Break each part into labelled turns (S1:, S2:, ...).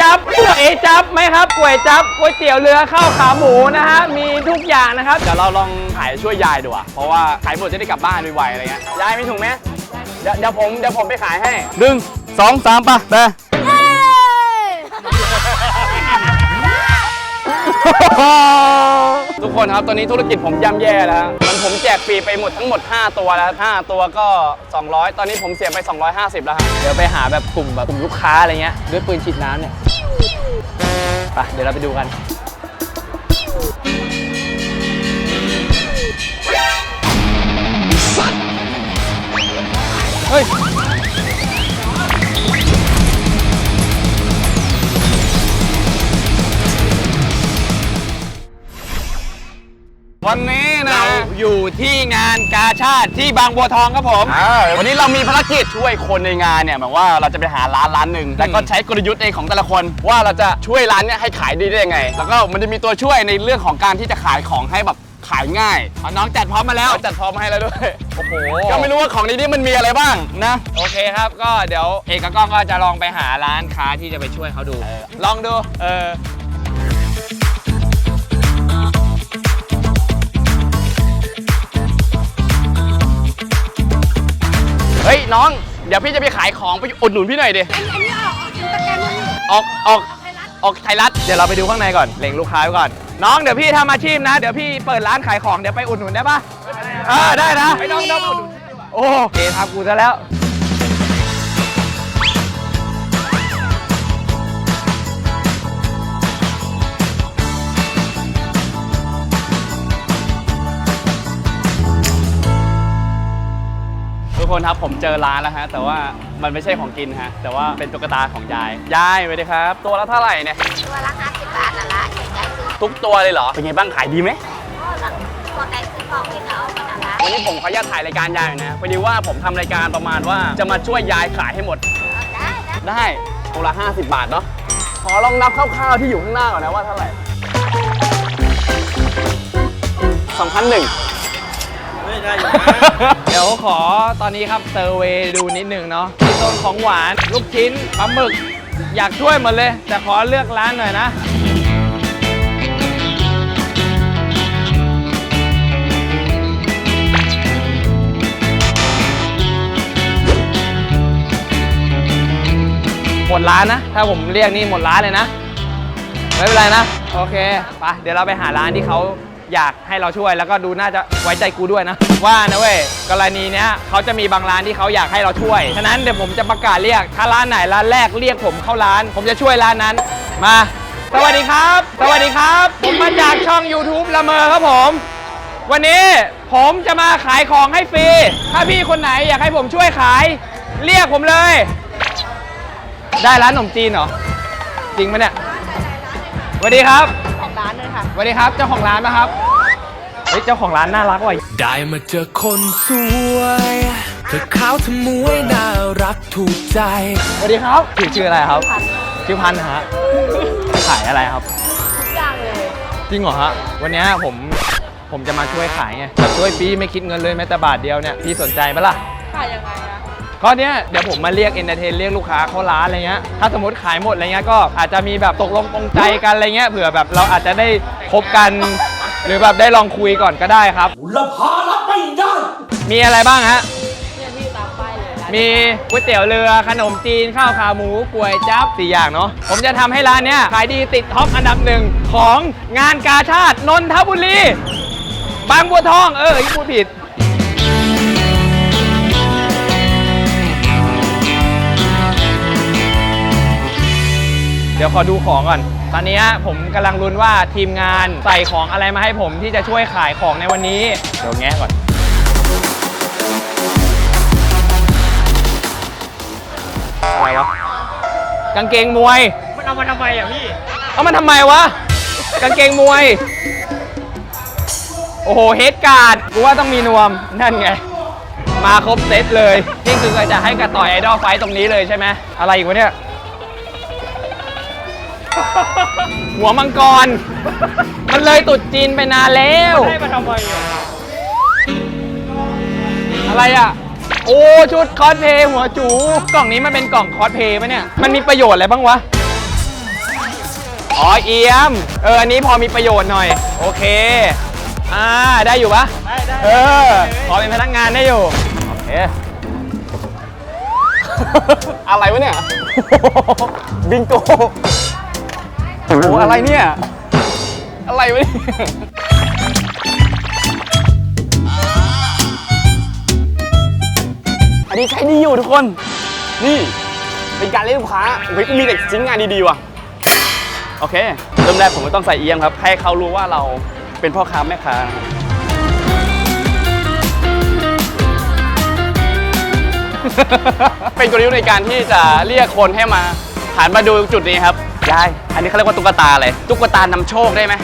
S1: จับก๋วยจับไหมครับก๋วยจับก๋วยเตี๋ยวเรือข้าวขาหมูนะฮะมีทุกอย่างนะครับ
S2: เดี๋ยวเราลองขายช่วยยายดูอะเพราะว่าขายหมดจะได้กลับบ้านไวๆอะไรเงี้ยยายมีถุงไหมเดี๋ยวเดี๋ยวผมเดี๋ยวผมไปขายให้หนึ่งสองสามป่ะไป ทุกคนครับตอนนี้ธุรกิจผมย่ำแย่แล้วมันผมแจกฟรีไปหมดทั้งหมด 5 ตัวแล้ว5ตัวก็ 200 ตอนนี้ผมเสียไป 250 แล้วฮะ
S1: เดี๋ยวไปหาแบบกลุ่มแบบกลุ่มลูกค้าอะไรเงี้ยด้วยปืนฉีดน้ำเนี่ยไปเดี๋ยวเราไปดูกัน อยู่ที่งานกาชาติที่บางบัวทองครับผม
S2: อ่า วันนี้เรามีภารกิจช่วยคนในงานเนี่ยแบบว่าเราจะไปหาร้านร้านหนึ่งแล้วก็ใช้กลยุทธ์เองของแต่ละคน ว่าเราจะช่วยร้านเนี่ยให้ขายดีได้ยังไง แล้วก็มันจะมีตัวช่วยในเรื่องของการที่จะขายของให้แบบขายง่าย
S1: อ๋อน้องจัดพร้อมมาแล้ว
S2: เราจัดพร้อมมาให้แล้วด้วย
S1: โอ้โห
S2: ก็ไม่รู้ว่าของในนี้มันมีอะไรบ้างนะ
S1: โอเคครับ ก็เดี๋ยวเอกกับกล้องก็จะลองไปหาร้านค้าที่จะไปช่วยเขาดู ลองดู
S2: เออ เฮ้ยน้อง เดี๋ยวพี่จะไปขายของไปอุดหนุนพี่หน่อยดิ
S3: อันนี้ออกออกอินสตาแกรมมัน
S2: ออกออกออกไทยรัฐ
S1: เดี๋ยวเราไปดูข้างในก่อนเล็งลูกค้าไว้ก่อน น้องเดี๋ยวพี่ทำอาชีพนะ เดี๋ยวพี่เปิดร้านขายของเดี๋ยวไปอุดหนุนได้ปะเออได้นะ
S2: ไม่ต้องต้องอุดหนุน
S1: โอ้เกทำกูซะแล้ว
S2: กคนครับผมเจอร้านแล้วฮะแต่ว่ามันไม่ใช่ของกินฮะแต่ว่าเป็นตุ๊กตาของยายยายไปเลครับ ตัวละเท่าไหร่เนี่ย
S3: ตัวละห้าสิบบาทละละเดี๋ยวยายซื้
S2: ทุกตัวเลยเหรอเป็นไงบ้างขายดีไหม
S3: พ่อละพอได้ซื้อของกินแวเอามาละ
S2: วันนี้ผมขออนุญาตถ่ายรายการยายนะพอดีว่าผมทำรายการประมาณว่าจะมาช่วยยายขายให้หมด
S3: ได้ได้
S2: ตัวละห้าสิบบาทเนาะขอลองนับคร่าวๆที่อยู่ข้างหน้าก่อนนะว่าเท่าไหร่สองพันหนึ่ง ได้อยู่นะ
S1: เดี๋ยวขอตอนนี้ครับเซอร์เวย์ดูนิดหนึ่งเนาะที่ต้นของหวาน ลูกชิ้นปลาหมึก อยากช่วยหมดเลย แต่ขอเลือกร้านหน่อยนะ หมดร้านนะ ถ้าผมเรียกนี่หมดร้านเลยนะ ไม่เป็นไรนะ โอเค ไป เดี๋ยวเราไปหาร้านที่เขา อยากให้เราช่วยแล้วก็ดูน่าจะไว้ใจกูด้วยนะ ว่านะเว้ยกรณีเนี้ยเขาจะมีบางร้านที่เขาอยากให้เราช่วย ฉะนั้นเดี๋ยวผมจะประกาศเรียกถ้าร้านไหนร้านแรกเรียกผมเข้าร้าน ผมจะช่วยร้านนั้นมา สวัสดีครับ สวัสดีครับ ผมมาจากช่อง YouTube ละเมอครับผม วันนี้ผมจะมาขายของให้ฟรี ถ้าพี่คนไหนอยากให้ผมช่วยขาย เรียกผมเลย ได้ร้านขนมจีนเหรอ จริงไหมเนี่ยสวัสดีครับ
S3: ร้านเลยค่ะ
S1: สวัสดีครับเจ้าของร้านนะครับ เฮ้ยเจ้าของร้านน่ารักว่ะ
S4: ได้มาเจอคนสวย เธอขาวเธอมวยน่ารักถูกใจ
S1: สวัสดีครับชื่อชื่ออะไรครับ ชื่อพันธุ์ฮะขายอะไรครับ
S3: ทุกอย่างเลย
S1: จริงเหรอฮะ วันเนี้ยผมผมจะมาช่วยขายไงแบบช่วยฟรีไม่คิดเงินเลยแม้แต่บาทเดียวเนี่ยพี่สนใจไหมล่ะ
S3: ขายยังไงอะ
S1: ก็เนี้ยเดี๋ยวผมมาเรียกเอนเตอร์เทนเรียกลูกค้าเข้าร้านอะไรเงี้ยถ้าสมมติขายหมดอะไรเงี้ยก็อาจจะมีแบบตกลงปรงใจกันอะไรเงี้ยเผื่อแบบเราอาจจะได้คบกัน หรือแบบได้ลองคุยก่อนก็ได้ครับละพารับไม่ได้ มีอะไรบ้างฮะ
S3: เนี่ยพี่ตามป้ายเลยร้าน
S1: มีก๋วยเตี๋ยวเรือขนมจีนข้าวขาหมูก๋วยจั๊บสี่อย่างเนาะผมจะทำให้ร้านเนี้ยขายดีติดท็อปอันดับหนึ่งของงานกาชาตินนทบุรี บางบัวทอง เอออีกพูดผิด เดี๋ยวขอดูของก่อน ตอนนี้ผมกำลังลุ้นว่าทีมงานใส่ของอะไรมาให้ผมที่จะช่วยขายของในวันนี้ เดี๋ยวแงะก่อน อะไรวะ กางเกงมวย
S2: มันเอามาทำไมอะพี่
S1: เอามันทำไมวะ กางเกงมวย โอ้โห เฮดการ์ด กูว่าต้องมีนวม นั่นไง มาครบเซตเลย นี่คือจะให้กระต่อยไอดอลไฟท์ตรงนี้เลยใช่ไหม อะไรอีกวะเนี่ย หัวมังกร มันเลยตรุดจีนไปนานแล้ว
S2: ให้มาทำไมอะ
S1: อะไรอะ โอ้ ชุดคอสเพลย์หัวจู กล่องนี้มันเป็นกล่องคอสเพลย์ปะเนี่ย มันมีประโยชน์อะไรบ้างวะ อ๋อ เอียม เออ อันนี้พอมีประโยชน์หน่อย โอเค อ่า ได้อยู่ปะได้ได้เออ พอเป็นพนักงานได้อยู่ โอเค
S2: อะไรวะเนี่ย บิงโก โอ้โหอะไรเนี่ย อะไรวะเนี่ยอันนี้ใช้ดีอยู่ทุกคน นี่เป็นการเล่นลูกค้าเฮ้ยมีแต่ชิ้นงานดีๆว่ะ โอเค เริ่มแรกผมก็ต้องใส่เอียมครับ ให้เขารู้ว่าเราเป็นพ่อค้าแม่ค้านะครับเป็นกลยุทธ์ในการที่จะเรียกคนให้มา หันมาดูจุดนี้ครับยายอันนี้เขาเรียกว่าตุ๊กตาอะไรตุ๊กตานำโชคได้ไหม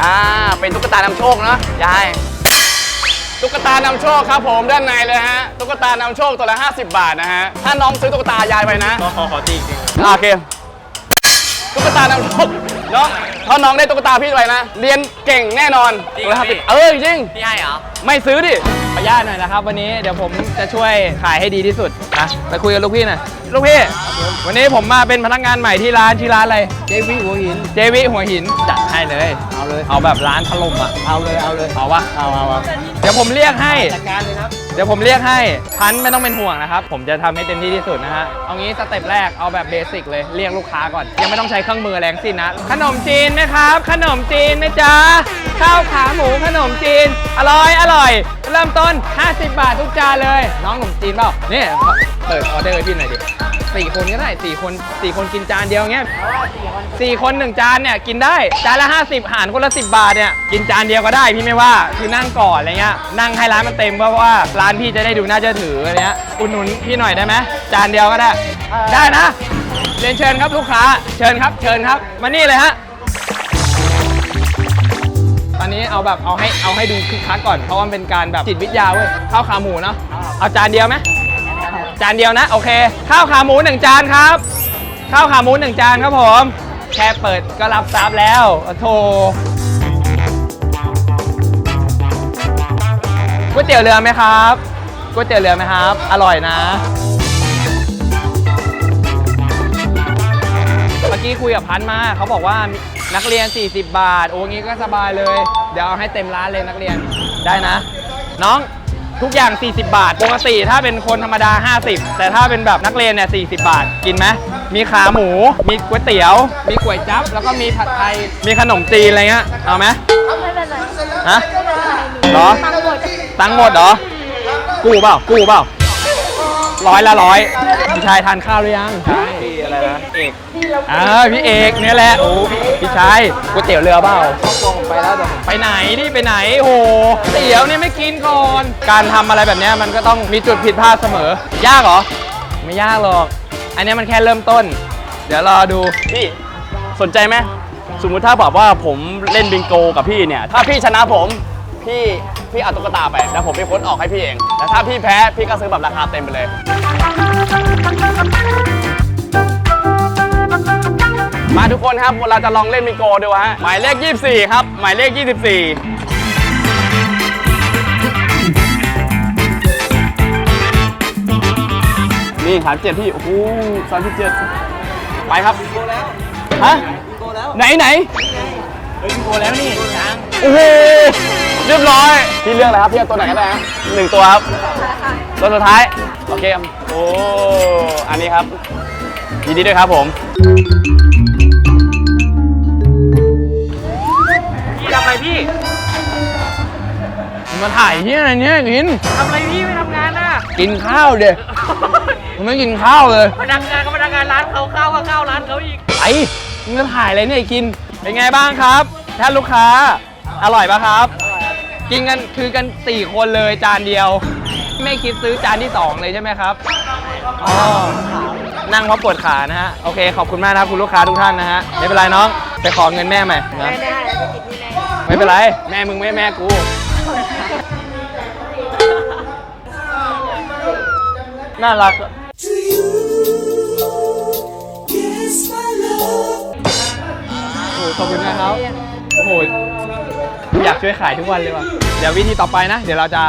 S2: อ่าเป็นตุ๊กตานำโชคเนาะยายตุ๊กตานำโชคครับผมด้านในเลยฮะตุ๊กตานำโชคตัวละ 50 บาทนะฮะถ้าน้องซื้อตุ๊กตายายไปนะ
S1: ขอขอขอตีจริง
S2: อ่าโอเคตุ๊กตานำโชคน้องถ้าน้องได้ตุ๊กตาพี่ไปนะ เรียนเก่งแน่นอน
S1: จริง
S2: ตัวละ
S1: เหรอพี่
S2: 50เออจริง
S1: พี่ให้เหรอ
S2: ไม่ซื้อดิ
S1: ขออนุญาตหน่อยนะครับ วันนี้เดี๋ยวผมจะช่วยขายให้ดีที่สุดนะไปคุยกับลูกพี่หน่อยลูกพี่ วันนี้ผมมาเป็นพนักงานใหม่ที่ร้านชื่อร้านอะไร
S3: เจวิหัวหิน
S1: เจวิหัวหินจัดให้เลย
S3: เอาเลย
S1: เอาแบบร้านถล่มอะ
S3: เอาเลย เอาเลย
S1: เอาวะ
S3: เอาเอาเอา
S1: เดี๋ยวผมเรียกให้
S3: จัดการเลยครับ
S1: เดี๋ยวผมเรียกให้พันไม่ต้องเป็นห่วงนะครับ ผมจะทำให้เต็มที่ที่สุดนะฮะ เอางี้สเต็ปแรกเอาแบบเบสิกเลย เรียกลูกค้าก่อน ยังไม่ต้องใช้เครื่องมือแรงสิ้นนะ ขนมจีนไหมครับ ขนมจีนไหมจ๊ะข้าวขาหมูขนมจีน อร่อยอร่อย เริ่มต้น 50 บาททุกจานเลย น้องขนมจีนเปล่าเนี่ยเปิดออเดอร์พี่หน่อยดิสี่คนก็ได้สี่คนสี่คนกินจานเดียวเงี้ยสี่คนหนึ่งจานเนี่ยกินได้จานละ 50หารคนละ 10 บาทเนี่ยกินจานเดียวก็ได้พี่ไม่ว่าคือนั่งก่อนอะไรเงี้ยนั่งให้ร้านมันเต็มเพราะว่าร้านพี่จะได้ดูน่าเชื่อถืออะไรเงี้ยอุดหนุนพี่หน่อยได้ไหมจานเดียวก็ได้ ได้นะเรียนเชิญครับลูกค้า เชิญครับ เชิญครับ มานี่เลยฮะ อนนี้เอาแบบเอาให้เอาให้ดูคึกคักก่อน เพราะว่ามันเป็นการแบบจิตวิทยาเว้ยข้าวขาหมูเนาะเอาจานเดียวไหมจานเดียวนะโอเค ข้าวขาหมูหนึ่งจานครับ ข้าวขาหมูหนึ่งจานครับผมแค่เปิดก็รับซับแล้วโอ้โถก๋วยเตี๋ยวเรือไหมครับก๋วยเตี๋ยวเรือไหมครับ อร่อยนะ เมื่อกี้คุยกับพันมาเขาบอกว่า นักเรียน 40 บาท โอ้งี้ก็สบายเลย เดี๋ยวเอาให้เต็มร้านเลยนักเรียนได้นะ น้องทุกอย่าง 40 บาท ปกติถ้าเป็นคนธรรมดา 50 แต่ถ้าเป็นแบบนักเรียนเนี่ย 40 บาท กินไหม มีขาหมู มีก๋วยเตี๋ยว มีก๋วยจั๊บ แล้วก็มีผัดไทย มีขนมจีนอะไรเงี้ย เอาไหม
S3: ไม่เป็นไร
S1: ฮะเหรอ
S3: ตังหมด
S1: ตังค์หมดเหรอ กู้เปล่า กู้เปล่า ร้อยละร้อยพี่ชายทานข้าวหรือยังใช่อะไรนะ เอกอ่าพี่เอกเนี่ยแหละโอ้พี่ชายก๋วยเตี๋ยวเรือเปล่า
S3: ครอบครัวผมไปแล้วเดี๋ยวผม
S1: ไปไหนนี่ไปไหนโอ้โหเตี๋ยวเนี่ยไม่กินก่อน การทำอะไรแบบเนี้ยมันก็ต้องมีจุดผิดพลาดเสมอ ยากเหรอ ไม่ยากหรอก อันเนี้ยมันแค่เริ่มต้น เดี๋ยวรอดู
S2: พี่สนใจไหมสมมุติถ้าบอกว่าผมเล่นบิงโกกับพี่เนี่ย ถ้าพี่ชนะผม พี่ พี่เอาตุ๊กตาไปแล้วผมเป็นคนออกให้พี่เองแต่ถ้าพี่แพ้พี่ก็ซื้อแบบราคาเต็มไปเลย มาทุกคนครับเราจะลองเล่นบิงโกดูฮะหมายเลข 24 ครับ หมายเลข 24นี่สามเจ็ดพี่ โอ้โหสามสิบเจ็ดไปครับฮะไหนไหน
S1: เฮ้ยโกแล้วนี่ช้าง
S2: โอ้โห เรียบร้อย พี่เลือกอะไรครับพี่เอาตัวไหนก็ได้ฮะหนึ่งตัวครับ ตัวสุดท้าย โอเคครับโอ้ อันนี้ครับ ยินดีด้วยครับผม
S1: พี่ทำอะไรพี่มาถ่ายที่อะไรเนี่ยกิน ทำอะไรพี่ไม่ทำงานน่ะ กินข้าวเด็มึงไม่กินข้าวเลย
S3: พนักงานก็พนักงานร้านเขาเข้าก็เข้าร้านเขาอีก
S1: ไอ้มึงจะถ่ายอะไรเนี่ยไอ้กิน เป็นไงบ้างครับ ท่านลูกค้า อร่อยปะครับ กินกันคือกัน 4 คนเลยจานเดียว ไม่คิดซื้อจานที่ 2 เลยใช่ไหมครับอ๋อนั่งเพราะปวดขานะฮะ โอเค ขอบคุณมากนะครับคุณลูกค้าทุกท่านนะฮะ ไม่เป็นไรน้อง ไปขอเงินแม่ใหม่นะ
S3: แน่ๆแล้วจะติดนี่แน่
S1: ไม่เป็นไร แม่มึงไม่แม่กูน่ารัก โอ้โหขอบคุณนะครับ โอ้โห อยากช่วยขายทุกวันเลยว่ะ เดี๋ยววิธีต่อไปนะ เดี๋ยวเราจะ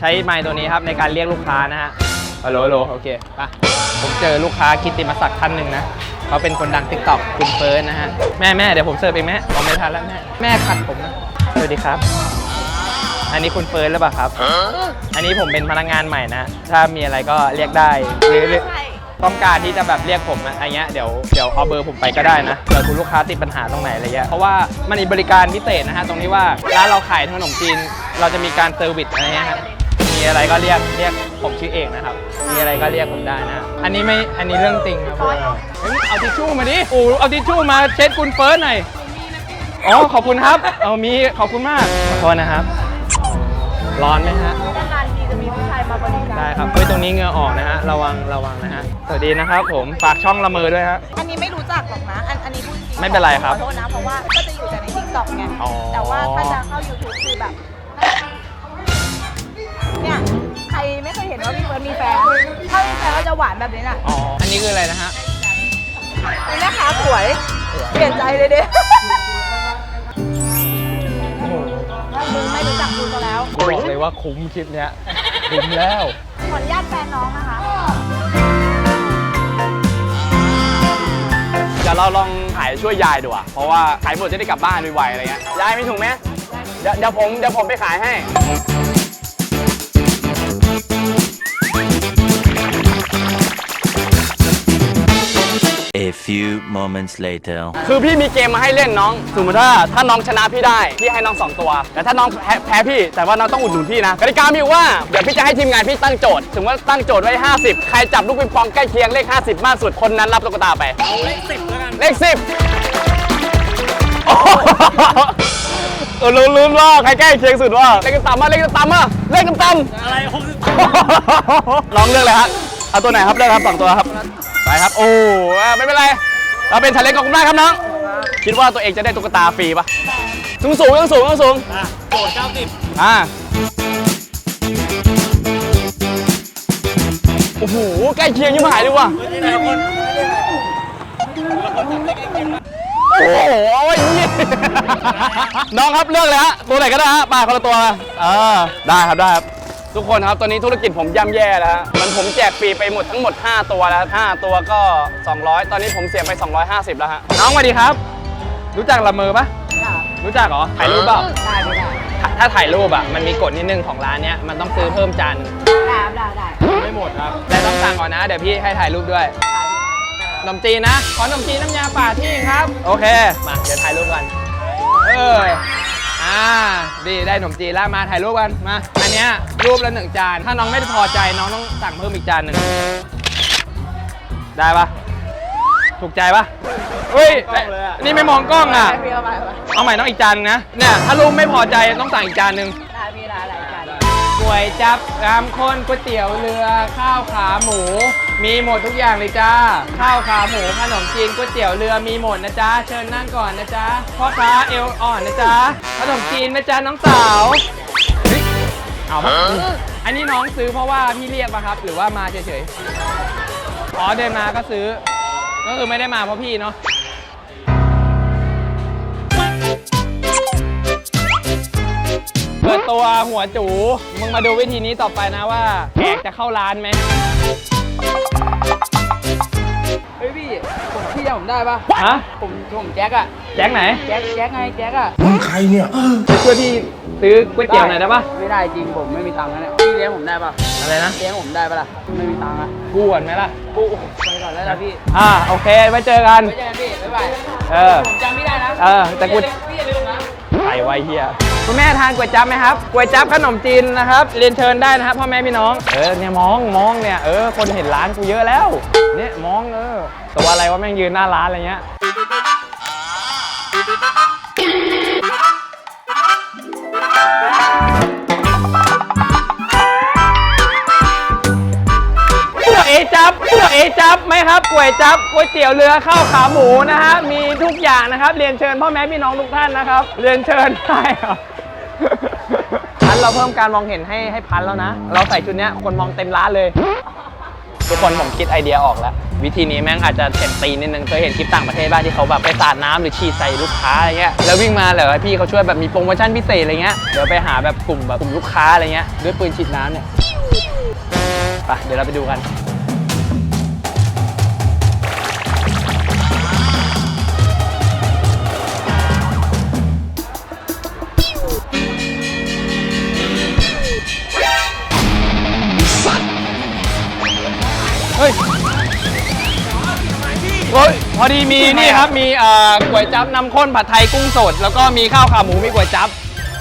S1: ใช้ไมค์ตัวนี้ครับในการเรียกลูกค้านะฮะฮัลโหลฮัลโหลโอเคไปผมเจอลูกค้ากิตติมศักดิ์ท่านหนึ่งนะ เขาเป็นคนดังทิกตอกคุณเฟิร์สนะฮะ แม่แม่เดี๋ยวผมเสิร์ฟเองแม่เอาไม่ทันแล้วแม่ แม่ขัดผมนะ สวัสดีครับ อันนี้คุณเฟิร์สหรือเปล่าครับ อันนี้ผมเป็นพนักงานใหม่นะ ถ้ามีอะไรก็เรียกได้หรือหรือ ต้องการที่จะแบบเรียกผมอะอะไรเงี้ยเดี๋ยวเดี๋ยวเอาเบอร์ผมไปก็ได้นะเผื่อคุณลูกค้าติดปัญหาตรงไหนอะไรเงี้ยเพราะว่ามันมีบริการพิเศษนะฮะตรงที่ว่าร้านเราขายขนมจีนเราจะมีการเซอร์วิสอะไรเงี้ยฮะมีอะไรก็เรียกเรียกผมชื่อเอกนะครับมีอะไรก็เรียกผมได้นะ อันนี้ไม่อันนี้เรื่องจริงครับเฮ้ยเอาทิชชู่มาดิโอ้เอาทิชชู่มาเช็ดคุณเฟิร์สหน่อยอ๋อขอบคุณครับเอามีขอบคุณมากขอโทษนะครับ ร้อนไหมฮะ
S3: นานๆทีจะมีผู้ชายมาบริการ
S1: ได้ครับเฮ้ยตรงนี้เหงื่อออกนะฮะระวังระวังนะฮะสวัสดีนะครับผมฝากช่องละเมอด้วยฮะ
S5: อันนี้ไม่รู้จักหรอกนะ อันอันนี้พูดจริง
S1: ไม่เป็นไรครับ
S5: ขอโทษนะเพราะว่าก็จะอยู่แต่ในทิกตอกไง
S1: อ๋อ
S5: แต่ว่าถ้าจะเข้า YouTube คือแบบเนี่ยใครไม่เคยเห็นว่าพี่เฟิร์นมีแฟนถ้ามีแฟนก็จะหวานแบบนี้น่ะ
S1: อ๋ออันนี้คืออะไรนะฮะ
S5: เป็นแม่ค้าสวย เปลี่ยนใจเลยเด้มึงไม่รู้จักกูซะแล้ว
S1: บอกเลยว่าคุ้มคลิปเนี้ย คุ้มแล้ว
S5: ขออนุญาตแฟนน้องนะคะ
S2: เดี๋ยวเราลองขายช่วยยายดูอะเพราะว่าขายหมดจะได้กลับบ้านไวๆอะไรเงี้ย ยายมีถุงไหมเดี๋ยวเดี๋ยวผมเดี๋ยวผมไปขายให้
S6: few moments later.
S2: คือพี่มีเกมมาให้เล่นน้อง สมมติว่าถ้าน้องชนะพี่ได้ พี่ให้น้องสองตัว แต่ถ้าน้องแพ้แพ้พี่ แต่ว่าน้องต้องอุดหนุนพี่นะ กติกามีอยู่ว่า เดี๋ยวพี่จะให้ทีมงานพี่ตั้งโจทย์ สมมติว่าตั้งโจทย์ไว้ 50 ใครจับลูกปิงปองใกล้เคียงเลข 50 มากสุด คนนั้นรับตุ๊กตาไป เลข10แล้วกัน เลข10โอ้โหเออรู้รู้ว่าใครใกล้เคียงสุดว่าเลขต่ำมาเลขต่ำมาเลขต่ำอะไรหกสิบน้องเลือกเลยฮะ เอาตัวไหนครับเลือกครับสองตัวครับ ไปครับ โอ้อะไม่เป็นไร เราเป็นชาเลนจ์ของคุณได้ครับน้อง คิดว่าตัวเองจะได้ตุ๊กตาฟรีปะสูงสูงสูงสูงสูงโจทย์เก้าสิบอ่า โอ้โห ใกล้เคียงยิ่งหายเลยว่ะโอ้โหนี่ น้องครับเลือกเลยฮะ ตัวไหนก็ได้ฮะปลาคนละตัวมาเออ ได้ครับ ได้ครับ ทุกคนครับ ตอนนี้ธุรกิจผมย่ำแย่แล้วฮะมันผมแจกฟรีไปหมดทั้งหมด 5 ตัวแล้ว 5 ตัวก็ 200 ตอนนี้ผมเสียไป 250 แล้วฮะ
S1: น้องสวัสดีครับ รู้จักละเมอปะรู้จักเหรอ ถ่ายรูปเปล่า
S5: ได้ไม่ได้
S1: ถ้าถ้าถ่ายรูปอะ มันมีกฎนิดนึงของร้านเนี้ย มันต้องซื้อเพิ่มจาน
S5: ได้ได้ได้
S1: ไม่หมดครับ แต่ต้องสั่งก่อนนะ เดี๋ยวพี่ให้ถ่ายรูปด้วยขนมจีนนะ ขอขนมจีนน้ำยาป่าที่ครับ โอเค มา เดี๋ยวถ่ายรูปกัน เออ อ่าดีได้ขนมจีนแล้วมาถ่ายรูปกันมา อันเนี้ยรูปละหนึ่งจาน ถ้าน้องไม่พอใจน้องต้องสั่งเพิ่มอีกจานหนึ่งได้ปะถูกใจปะเฮ้ยนี่ไม่มองกล้องอะ
S5: ได้พี่เอาไปเอาไป
S1: เอาใหม่ต้องอีกจานนึงนะเนี่ยถ้ารูปไม่พอใจต้องสั่งอีกจานหนึ่ง
S5: ได้พี่ได้หลายจาน
S1: ก๋วยจับรามข้นก๋วยเตี๋ยวเรือข้าวขาหมู มีหมดทุกอย่างเลยจ้า ข้าวขาหมูขนมจีนก๋วยเตี๋ยวเรือมีหมดนะจ๊ะ เชิญนั่งก่อนนะจ๊ะ พ่อค้าเอวอ่อนนะจ๊ะ ขนมจีนนะจ๊ะน้องสาวเฮ้ยเอาปะอันนี้น้องซื้อเพราะว่าพี่เรียกปะครับ หรือว่ามาเฉยๆ อ๋อเดินมาก็ซื้อ ก็คือไม่ได้มาเพราะพี่เนาะเปิดตัวหัวจู มึงมาดูวิธีนี้ต่อไปนะว่าแขกจะเข้าร้านไหม
S3: เฮ้ยพี่ผมพี่ผมได้ปะ
S1: ฮะ
S3: ผมผมแจ็คอะ
S1: แจ็คไหน
S3: แจ็คแจ็คไงแจ็คอะ
S1: จะช่วยพี่ซื้อก๋วยเตี๋ยวหน่อยได้ปะ
S3: ไม่ได้จริงผมไม่มีตังค์นะเนี่ยพี่เลี้ยงผมได้ปะ
S1: อะไรนะ
S3: เลี้ยงผมได้ปะล่ะไม่มีตังค์อะ
S1: กู้ก่อนไหมล่ะ
S3: กูไปก่อนแล้วนะพี่
S1: อ่าโอเคไว้เจอกัน
S3: ไว้เจอกันพี่บ๊ายบาย
S1: เออ
S3: ผมจำพี่ได้นะ
S1: เออแต่กู
S3: พี่อย่าลืมนะ
S1: ไข่ไวเฮียคุณแม่ทานก๋วยจั๊บไหมครับก๋วยจั๊บขนมจีนนะครับเรียนเชิญได้นะครับพ่อแม่พี่น้องเออเนี่ยมองมองเนี่ยเออคนเห็นร้านกูเยอะแล้วเนี่ยมองเออตัวอะไรว่าแม่งยืนหน้าร้านอะไรเงี้ย จับก๋วยจับไหมครับก๋วยจับก๋วยเตี๋ยวเรือข้าวขาหมูนะฮะมีทุกอย่างนะครับ เรียนเชิญพ่อแม่พี่น้องทุกท่านนะครับ เรียนเชิญได้ครับพันเราเพิ่มการมองเห็นให้ให้พันแล้วนะ เราใส่ชุดเนี้ยคนมองเต็มร้านเลย ทุกคนผมคิดไอเดียออกแล้ว วิธีนี้แม่งอาจจะเต็มตีนนิดนึงเคยเห็นคลิปต่างประเทศบ้างที่เขาแบบไปสาดน้ำหรือฉีดใส่ลูกค้าอะไรเงี้ยแล้ววิ่งมาเหรอพี่เขาช่วยแบบมีโปรโมชั่นพิเศษอะไรเงี้ยเดี๋ยวไปหาแบบกลุ่มแบบกลุ่มลูกค้าอะไรเงี้ยด้วยปืนฉีดน้ำเนี่ยไปเดี๋ยวเราไปดูกัน อดีมีนี่ครับมีเอ่อก๋วยจั๊บน้ำข้นผัดไทยกุ้งสด แล้วก็มีข้าวขาหมูมีก๋วยจั๊บ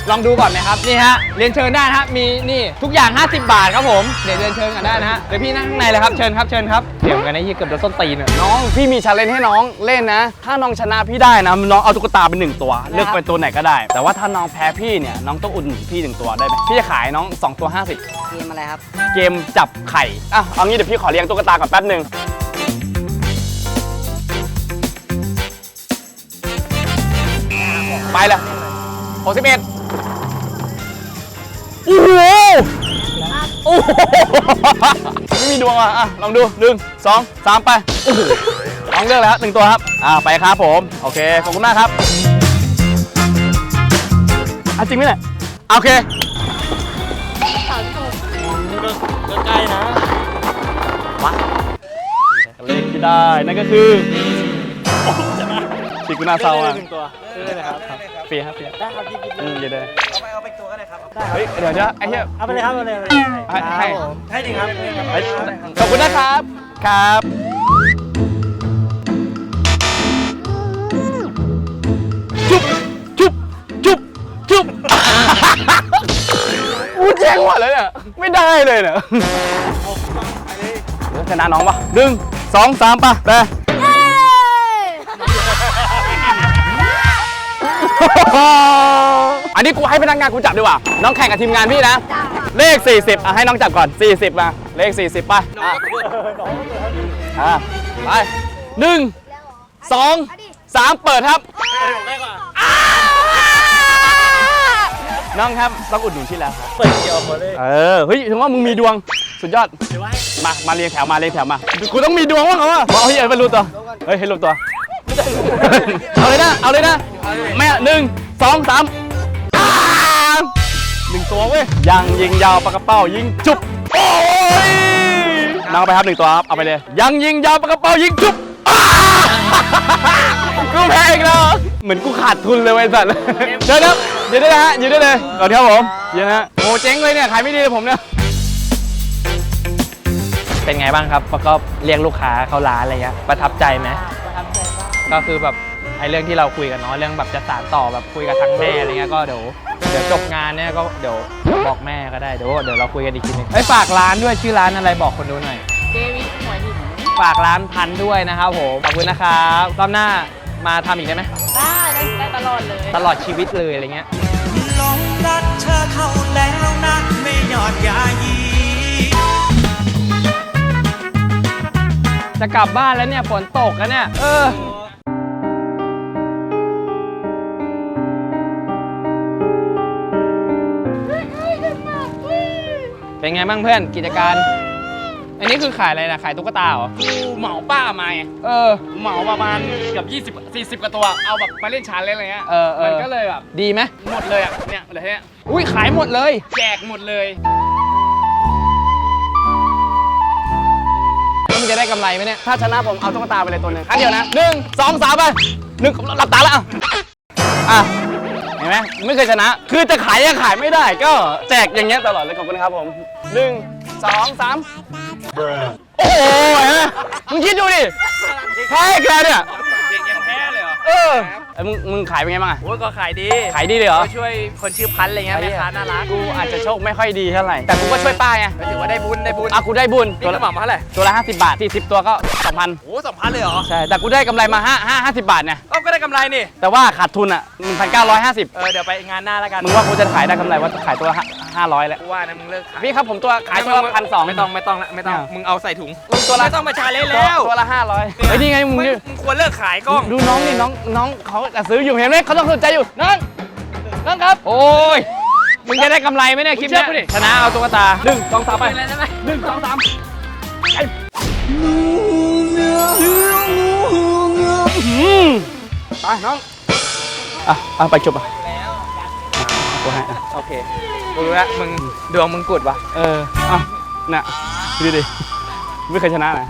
S1: ลองดูก่อนไหมครับนี่ฮะเรียนเชิญได้นะฮะมีนี่ทุกอย่าง 50 บาทครับผมเดี๋ยวเรียนเชิญกันได้นะฮะเดี๋ยวพี่นั่งข้างในเลยครับเชิญครับเชิญครับเดี๋ยวกันนะยี่เกือบโดนส้นตีนอะ
S2: น้องพี่มีชาเลนจ์ให้น้องเล่นนะ ถ้าน้องชนะพี่ได้นะน้องเอาตุ๊กตาเป็นหนึ่งตัว เลือกเป็นตัวไหนก็ได้ แต่ว่าถ้าน้องแพ้พี่เนี่ยน้องต้องอุ่นพี่หนึ่งตัวได้ไหมพี่จะขายน้อง2ตัว 50
S3: เกมอะไรครับ
S2: เกมจับไข่อะเอางี้เดี๋ยวพี่ขอเลี้ยงตุ๊กตาก่อนแป๊บหนึ่ง ไปเลย61โอ้โหโอ้โหไม่มีดวงอะอะลองดูหนึ่งสองสามไปโอ้โหลองเลือกเลยครับหนึ่งตัวครับ อ่าไปครับผม โอเค ขอบคุณมากครับอะจริงไหมเนี่ยโอเคเลขที่ได้ นั่นก็คือสีกุณาเซาอะหนึ่งตัวเลยครับฟ รีครับฟรีได้ครับยินดีเลยเอาไปเอาไปตัวก็ได้ครับเฮ้ยเดี๋ยวจะไอ้เหี้ย
S7: เอาไปเลยครับเอาไปเลย
S2: ให้ให้
S7: ให้จริงครับ
S2: เฮ้ยขอบคุณนะครับครับจุ๊บจุ๊บจุ๊บจุ๊บกูแจ้งหมดเลยเนี่ยไม่ได้เลยเนี่ยชนะน้องปะหนึ่งสองสามปะไป อันนี้กูให้พนักงานกูจับดีกว่า น้องแข่งกับทีมงานพี่นะ เลข 40อะให้น้องจับก่อน 40 มา เลข 40 ไปอะอะไปหนึ่งสองสามเปิดครับอ่าน้องครับต้องอุดหนุนที่แล้วครับ
S7: เปิดเกี่ยวหมดเลย
S2: เออ เฮ้ยถึงว่ามึงมีดวง สุดยอด มา มาเรียงแถวมาเรียงแถวมา กูต้องมีดวงว่างเหรอวะเอาเฮ้ยเอาไปรู้ตัว เฮ้ยให้รู้ตัว เอาเลยนะ เอาเลยนะ แม่หนึ่งสองสามอ้าวหนึ่งตัวเว้ยยังยิงยาวปากกระเป้ายิงจุบโอ้ยน้องเอาไปครับหนึ่งตัวครับเอาไปเลย ยังยิงยาวปากกระเป้ายิงจุบอ้าวกูแพ้อีกแล้วเหมือนกูขาดทุนเลยไอ้สัตว์เดี๋ยวนะเดี๋ยวได้นะฮะยืนได้เลยก่อนครับผมยืนนะฮะโอ้เจ๊งเลยเนี่ยขายไม่ดีเลยผมเนี่ย
S1: เป็นไงบ้างครับแล้วก็เรียกลูกค้าเข้าร้านอะไรเงี้ยประทับใจไหม ก็คือแบบไอ้เรื่องที่เราคุยกันเนาะเรื่องแบบจะสานต่อแบบคุยกับทั้งแม่อะไรเงี้ยก็เดี๋ยวเดี๋ยวจบงานเนี่ยก็เดี๋ยวบอกแม่ก็ได้เดี๋ยวเดี๋ยวเราคุยกันอีกทีนึงไอ้ยฝากร้านด้วยชื่อร้านอะไรบอกคนดูหน่อย
S3: เจวิทหน่วยหิน
S1: ฝากร้านพันธุ์ด้วยนะครับผมขอบคุณนะครับรอบหน้ามาทำอีกได้ไหม
S3: ได้ได้ได้ตลอดเลย
S1: ตลอดชีวิตเลยอะไรเงี้ย
S4: หลงรักเธอเข้าแล้วนะไม่หยอดยายี
S1: จะกลับบ้านแล้วเนี่ยฝนตกแล้วเนี่ยเออ เป็นไงบ้างเพื่อนกิจการ อันนี้คือขายอะไรนะขายตุ๊กตาเหรอ
S2: กูเหมาป้ามาไง
S1: เออ
S2: เหมาประมาณเกือบ20 40กว่าตัว เอาแบบมาเล่นชาเลนจ์อะไรเงี้ย
S1: เออเออ
S2: มันก็เลยแบบ
S1: ดีไหม
S2: หมดเลยอะ เนี่ยอะไรเนี้ย
S1: อุ้ยขายหมดเลย
S2: แจกหมดเลย
S1: แล้วมึงจะได้กำไรไหมเนี่ย
S2: ถ้าชนะผมเอาตุ๊กตาไปเลยตัวหนึงครั้งเดียวนะหนึ่งสองสามไปหนึ่งหลับตาแล้วอะอะเห็น ไหมไม่เคยชนะ คือจะขายยังขายไม่ได้ ก็แจกอย่างเงี้ยตลอดเลยขอบคุณครับผมหนึ่งสองสามโอ้โหเห็นไหมมึงคิดดูดิแพ้แกเนี่ย
S7: ยังแพ้เลย เหรอ
S2: เออเอ้ยมึงมึงขายเป็นไงบ้างอะ
S7: โอ้ยก็ขายดี
S2: ขายดีเลยเหรอ
S7: ก็ช่วยคนชื่อพันธุ์อะไรเงี้ยแม่ค้าน่ารัก
S2: กูอาจจะโชคไม่ค่อยดีเท่าไหร่แต่กูก็ช่วยป้าไง
S7: ก็ถือว่าได้บุญได้บุญ
S2: อะกูได้บุญ
S7: นี่กระหม่อมมาเท่าไหร่
S2: ตัวละ 50 บาท 40 ตัวก็2,000
S7: โอ้สองพันเลยเหรอ
S2: ใช่แต่กูได้กำไรมา5 5 50 บาทเนี่ย
S7: เอ้าก็ได้กำไรนี่
S2: แต่ว่าขาดทุนอะ1,950
S7: เออเดี๋ยวไปงานหน้าแล้วกัน
S2: มึงว่ากูจะขายได้กำไรว่าขายตัวละ500แล้ว
S7: กูว่านะมึงเลิกขาย
S2: พี่ครับผมตัวขายตัวละพันสอง
S7: ไม่ต้องไม่ต้องละไม่ต้อง
S2: อะ
S7: มึงเอาใส่ถุง
S2: ตัวละ
S7: ไม่ต้องมาชาเลนจ์แล้ว
S2: ตัวละ500เฮ้ยนี่ไงมึง
S7: ไม่
S2: ดู
S7: มึงควรเลิกขายกล้อง
S2: ดูน้องนี่น้องน้องเขาจะซื้ออยู่เห็นไหมเขาต้องสนใจอยู่น้องน้องครับ
S1: โอ้ยมึงจะได้กำไรไหมเนี่ยคลิปเนี้ย
S2: มึงเชื่อกูดิ
S1: ชนะเอาตุ๊กตา
S2: หนึ่งสองสามไป
S3: เป็นอะไรได้ไหม
S2: หนึ่งสองสามไปอืมไปน้องอะอะไปจบอะกูให้อะ
S1: โอเคกูรู้แล้วมึงดวงมึงกุดวะ
S2: เอออะน่ะดูดิไม่เคยชนะนะ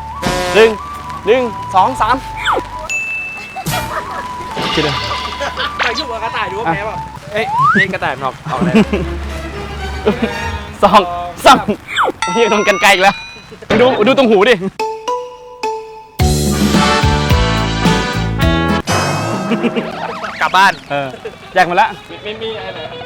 S2: หนึ่งหนึ่งสองสาม คิดเลย
S7: ไปยุ่งกับกระต่ายดูว่าแพ้เปล่า
S1: เอ้ยนี่กระต่ายหนอกออกเลย
S2: สองสามเฮียโดนกันไกลอีกแล้วดูดูตรงหูดิ
S8: กลับบ้าน
S2: เออแยกมาแล้ว
S1: ไม่มีอะไรเลย